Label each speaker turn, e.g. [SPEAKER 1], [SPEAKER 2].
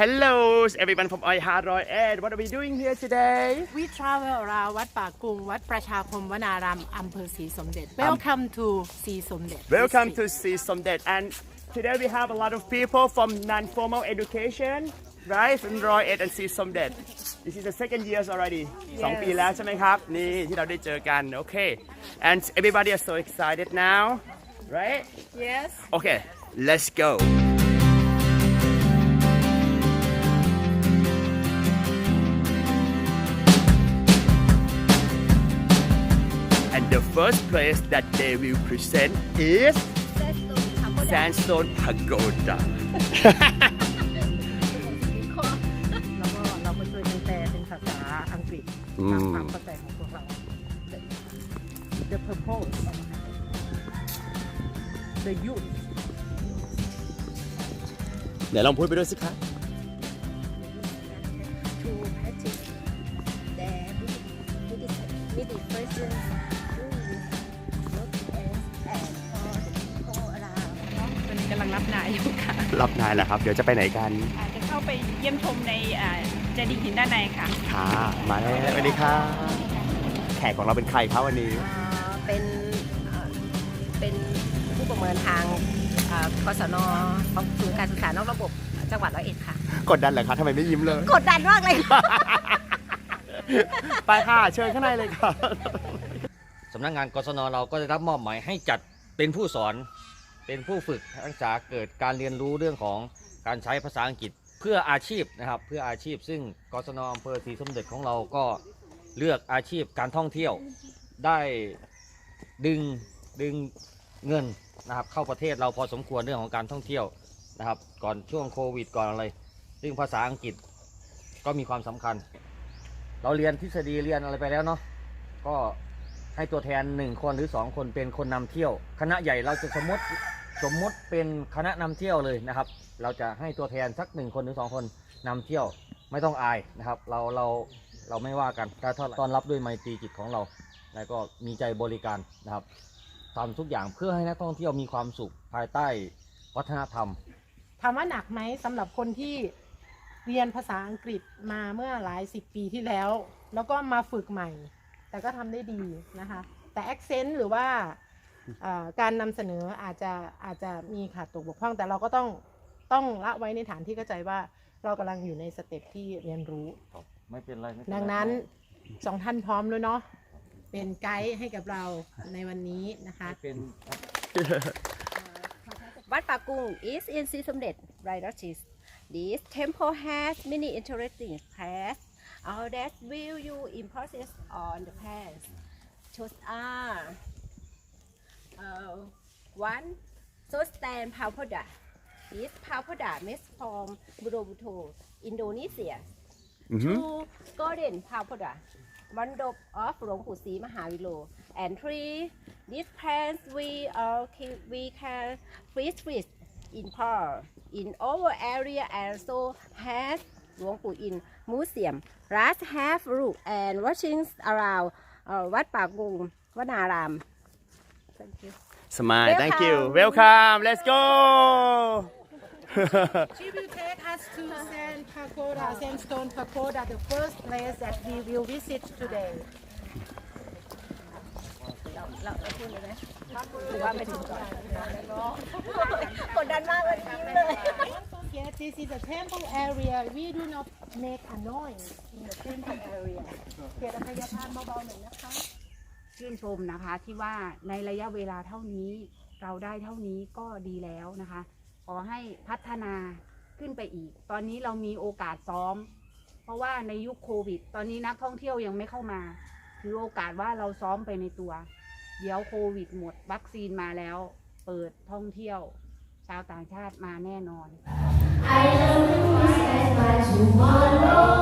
[SPEAKER 1] hello everyone from Oi Haroi Ed what are we doing here today
[SPEAKER 2] We travel around วัดป่ากรุง วัดประชาคมวนารามอำเภอศรีสมเด็จ Welcome to ศรีสมเด็จ
[SPEAKER 1] welcome to see Somdet and today we have a lot of people from non-formal education right from Roy Ed and see Somdet this is the second years already สองปีแล้วใช่ไหมครับ นี่ที่เราได้เจอกันโอเค and everybody is so excited now right
[SPEAKER 2] Yes
[SPEAKER 1] okay let's go The first place that they will present is Sandstone Pagoda.
[SPEAKER 2] แล้วก็เราก็ช่วยกันแปลเป็นภาษาอังกฤษ
[SPEAKER 1] อืม
[SPEAKER 2] ตามความเข้าใจของพวกเรา The purpose The youth
[SPEAKER 1] เดี๋ยวลองพูดไปด้วยสิคะ
[SPEAKER 3] to practice their meditation through look
[SPEAKER 4] กำลังรับนายอยู่ค่ะ
[SPEAKER 1] รับนายแล้วครับ เดี๋ยวจะไปไหนกัน
[SPEAKER 4] อาจจะเข้าไปเยี่ยมชมในอ่าเจดีย์หินด้านในค่ะ
[SPEAKER 1] ค่ะมาแล้วสวัสดีค่ะแขกของเราเป็นใครครับวันนี้
[SPEAKER 3] เอ่อเป็นเอ่อเป็นผู้ประเมินทางเอ่อกศนของศูนย์การศึกษานอกระบบจังหวัดร้อยเอ็ดค่ะ
[SPEAKER 1] กดดันเหรอคะทำไมไม่ยิ้มเลย
[SPEAKER 3] กดดันมากเลย
[SPEAKER 1] ไปค่ะ เชิญข้างในเลยค่ะ
[SPEAKER 5] สำนักงานกศนเราก็ได้รับมอบหมายให้จัดเป็นผู้สอน เป็นผู้ฝึกนักศึกษาเกิดการเรียนรู้เรื่องของการใช้ภาษาอังกฤษเพื่ออาชีพนะครับเพื่ออาชีพ ซึ่งกศนอำเภอศรีสมเด็จของเราก็เลือกอาชีพการท่องเที่ยวได้ดึงดึงเงินนะครับเข้าประเทศเราพอสมควรเรื่องของการท่องเที่ยวนะครับ ก่อนช่วงโควิดก่อนอะไรซึ่งภาษาอังกฤษก็มีความสำคัญ เราเรียนทฤษฎีเรียนอะไรไปแล้วเนาะก็ ให้ตัวแทนหนึ่งคนหรือสองคนเป็นคนนำเที่ยว คณะใหญ่เราจะสมมติสมมติเป็นคณะนำเที่ยวเลยนะครับ เราจะให้ตัวแทนสักหนึ่งคนหรือสองคนนำเที่ยวไม่ต้องอายนะครับ เราเราเราไม่ว่ากันถ้าต้อนรับด้วยไมตรีจิตของเรา แล้วก็มีใจบริการนะครับทำทุกอย่างเพื่อให้นักท่องเที่ยวมีความสุขภายใต้วัฒนธรรม
[SPEAKER 2] ถามว่าหนักไหมสำหรับคนที่เรียนภาษาอังกฤษมาเมื่อหลายสิบปีที่แล้ว แล้วก็มาฝึกใหม่ แต่ก็ทำได้ดีนะคะ แต่ accent หรือว่าเอ่อการนำเสนออาจจะอาจจะมีขาดตกบกพร่อง แต่เราก็ต้องต้องละไว้ในฐานที่เข้าใจว่าเรากำลังอยู่ในสเต็ปที่เรียนรู้
[SPEAKER 5] ไม่เป็นไรไม่เป็นไร
[SPEAKER 2] ดังนั้นสองท่านพร้อมแล้วเนาะเป็นไกด์ให้กับเราในวันนี้นะคะ
[SPEAKER 5] ไม่เป็น
[SPEAKER 3] วัดป่ากุ้ง is in ศรีสมเด็จ right notice this temple has many interesting paths all that will you impress on the path choose are uh, one so stand pagoda this pagoda made from Borobudur Indonesia two golden pagoda Mandop of หลวงปู่ศรีมหาวิโล and three these plants we are we can freeze fish in pearl in our area also has หลวงปู่อิน museum last have look and watching around เอ่อวัดป่ากุงวนาราม thank you
[SPEAKER 1] Smile thank you
[SPEAKER 3] Welcome.
[SPEAKER 1] welcome let's go
[SPEAKER 2] She will take us to Sand Pagoda, Sandstone Pagoda, the first place that we will visit today.
[SPEAKER 3] เราเราเราพูดเลยไหมหรือว่าไม่ถึงก่อนกดดันมากเลยยิ้มเลย
[SPEAKER 2] Yes, this is a temple area. We do not make a noise in the temple area. เกียรติภัยทานเบาๆหน่อยนะคะ
[SPEAKER 6] ชื่นชมนะคะที่ว่าในระยะเวลาเท่านี้เราได้เท่านี้ก็ดีแล้วนะคะ ขอให้พัฒนาขึ้นไปอีก ตอนนี้เรามีโอกาสซ้อม เพราะว่าในยุคโควิด ตอนนี้นักท่องเที่ยวยังไม่เข้ามา ถือโอกาสว่าเราซ้อมไปในตัว เดี๋ยวโควิดหมดวัคซีนมาแล้ว เปิดท่องเที่ยวาวต่างชาติมาแน่นอน
[SPEAKER 7] I don't know why I tomorrow.